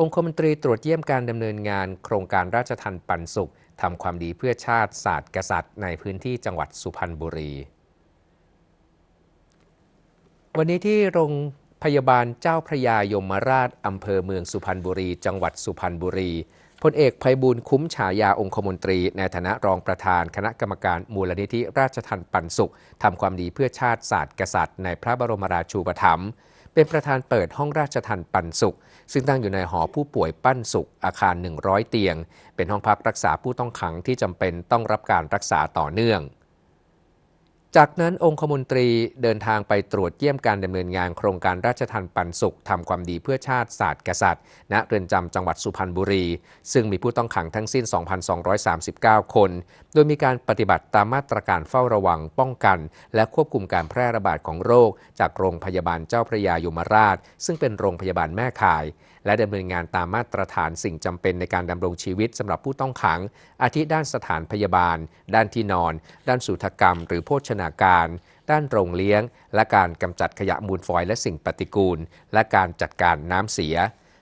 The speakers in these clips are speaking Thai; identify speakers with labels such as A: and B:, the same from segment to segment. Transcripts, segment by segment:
A: องคมนตรีตรวจเยี่ยมการดำเนินงาน โครงการราชทันปันสุขทำความดีเพื่อชาติศาสตร์กษัตริย์ ในพื้นที่จังหวัดสุพรรณบุรี วันนี้ที่โรงพยาบาลเจ้าพระยายมราชอำเภอเมืองสุพรรณบุรี จังหวัดสุพรรณบุรีพลเอกภัยบูลคุ้มฉายาองคมนตรี ในฐานะรองประธานคณะกรรมการมูลนิธิราชทันปันสุขทำความดีเพื่อชาติศาสตร์กษัตริย์ ในพระบรมราชูปถัมภ์ เป็นประธานเปิดห้องราชทันปันสุข ซึ่งตั้งอยู่ในหอผู้ป่วยปั้นสุข อาคาร 100 เตียง เป็นห้องพักรักษาผู้ต้องขังที่จำเป็นต้องรับการรักษาต่อเนื่อง จากนั้นองคมนตรีเดินทางไปตรวจเยี่ยมการดำเนินงานโครงการราชทันปันสุขทำความดีเพื่อชาติศาสตร์กษัตริย์ ณเรือนจำจังหวัดสุพรรณบุรี ซึ่งมีผู้ต้องขังทั้งสิ้น 2,239 คน โดยมีการปฏิบัติตามมาตรการเฝ้าระวังป้องกัน และควบคุมการแพร่ระบาดของโรค จากโรงพยาบาลเจ้าพระยายมราช ซึ่งเป็นโรงพยาบาลแม่ข่าย และดำเนินงานตามมาตรฐานสิ่งจำเป็นในการดำรงชีวิตสำหรับผู้ต้องขัง อาทิด้านสถานพยาบาล ด้านที่นอน ด้านสูตกรรม หรือโภชนานาการ ด้านโรงเลี้ยง และการกำจัดขยะมูลฝอยและสิ่งปฏิกูล และการจัดการน้ำเสีย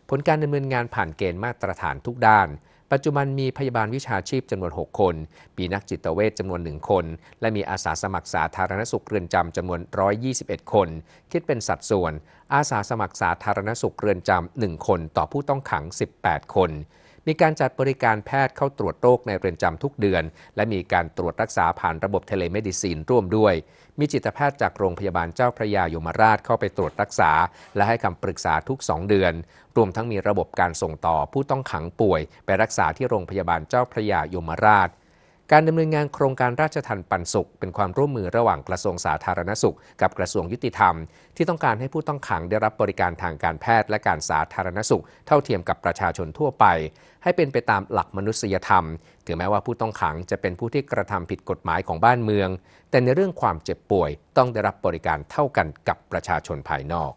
A: ผลการดำเนินงานผ่านเกณฑ์มาตรฐานทุกด้าน ปัจจุบันมีพยาบาลวิชาชีพจำนวน 6 คน มีนักจิตเวชจำนวน 1 คน และมีอาสาสมัครสาธารณสุขเรือนจำจำนวน 121 คน คิดเป็นสัดส่วน อาสาสมัครสาธารณสุขเรือนจำ1คนต่อผู้ต้องขัง 18 คน มีการจัดบริการแพทย์เข้าตรวจโรคในเรือนจำทุกเดือน และมีการตรวจรักษาผ่านระบบเทเลเมดิซีนร่วมด้วย มีจิตแพทย์จากโรงพยาบาลเจ้าพระยายมราชเข้าไปตรวจรักษา และให้คำปรึกษาทุก 2 เดือน รวมทั้งมีระบบการส่งต่อผู้ต้องขังป่วย ไปรักษาที่โรงพยาบาลเจ้าพระยายมราช การดำเนินงานโครงการราชทันปันสุข เป็นความร่วมมือระหว่างกระทรวงสาธารณสุข กับกระทรวงยุติธรรม ที่ต้องการให้ผู้ต้องขังได้รับบริการทางการแพทย์และการสาธารณสุข เท่าเทียมกับประชาชนทั่วไป ให้เป็นไปตามหลักมนุษยธรรม ถึงแม้ว่าผู้ต้องขังจะเป็นผู้ที่กระทำผิดกฎหมายของบ้านเมือง แต่ในเรื่องความเจ็บป่วยต้องได้รับบริการเท่ากันกับประชาชนภายนอก